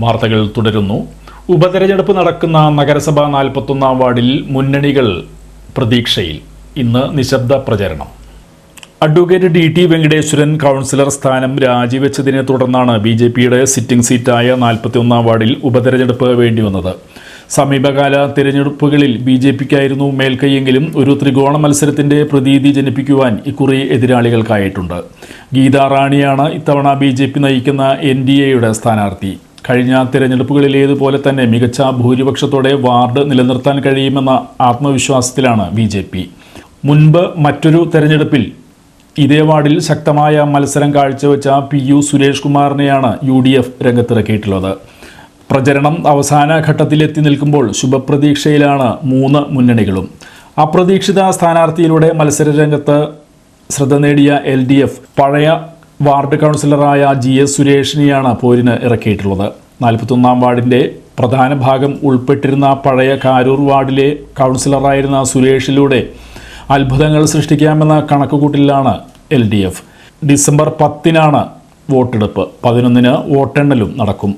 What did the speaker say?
വാർത്തകൾ തുടരുന്നു. ഉപതെരഞ്ഞെടുപ്പ് നടക്കുന്ന നഗരസഭ നാൽപ്പത്തൊന്നാം വാർഡിൽ മുന്നണികൾ പ്രതീക്ഷയിൽ. ഇന്ന് നിശബ്ദ പ്രചരണം. Advocate D T Venkateswaran counsellor സ്ഥാനം രാജിവെച്ചതിനെ തുടർന്നാണ് ബി ജെ പിയുടെ സിറ്റിംഗ് സീറ്റായ നാൽപ്പത്തിയൊന്നാം വാർഡിൽ ഉപതെരഞ്ഞെടുപ്പ് വേണ്ടിവന്നത്. സമീപകാല തിരഞ്ഞെടുപ്പുകളിൽ ബി ജെ പിക്കായിരുന്നു മേൽക്കൈയെങ്കിലും ഒരു ത്രികോണ മത്സരത്തിന്റെ പ്രതീതി ജനിപ്പിക്കുവാൻ ഇക്കുറി എതിരാളികൾക്കായിട്ടുണ്ട്. ഗീതാ റാണിയാണ് ഇത്തവണ ബി ജെ പി നയിക്കുന്ന എൻ ഡി എയുടെ സ്ഥാനാർത്ഥി. കഴിഞ്ഞ തിരഞ്ഞെടുപ്പുകളിലേതുപോലെ തന്നെ മികച്ച ഭൂരിപക്ഷത്തോടെ വാർഡ് നിലനിർത്താൻ കഴിയുമെന്ന ആത്മവിശ്വാസത്തിലാണ് ബി ജെ പി. മുൻപ് മറ്റൊരു തെരഞ്ഞെടുപ്പിൽ ഇതേ വാർഡിൽ ശക്തമായ മത്സരം കാഴ്ചവെച്ച പി യു സുരേഷ് കുമാറിനെയാണ് യു ഡി എഫ് രംഗത്തിറക്കിയിട്ടുള്ളത്. പ്രചരണം അവസാന ഘട്ടത്തിലെത്തി നിൽക്കുമ്പോൾ ശുഭപ്രതീക്ഷയിലാണ് മൂന്ന് മുന്നണികളും. അപ്രതീക്ഷിത സ്ഥാനാർത്ഥിയിലൂടെ മത്സര രംഗത്ത് ശ്രദ്ധ നേടിയ എൽ ഡി എഫ് പഴയ വാർഡ് കൗൺസിലറായ ജി എസ് സുരേഷിനെയാണ് പോരിന് ഇറക്കിയിട്ടുള്ളത്. നാൽപ്പത്തൊന്നാം വാർഡിന്റെ പ്രധാന ഭാഗം ഉൾപ്പെട്ടിരുന്ന പഴയ കാരൂർ വാർഡിലെ കൗൺസിലറായിരുന്ന സുരേഷിലൂടെ അത്ഭുതങ്ങൾ സൃഷ്ടിക്കാമെന്ന കണക്കുകൂട്ടിലാണ് എൽ ഡി എഫ്. ഡിസംബർ പത്തിനാണ് വോട്ടെടുപ്പ്. പതിനൊന്നിന് വോട്ടെണ്ണലും നടക്കും.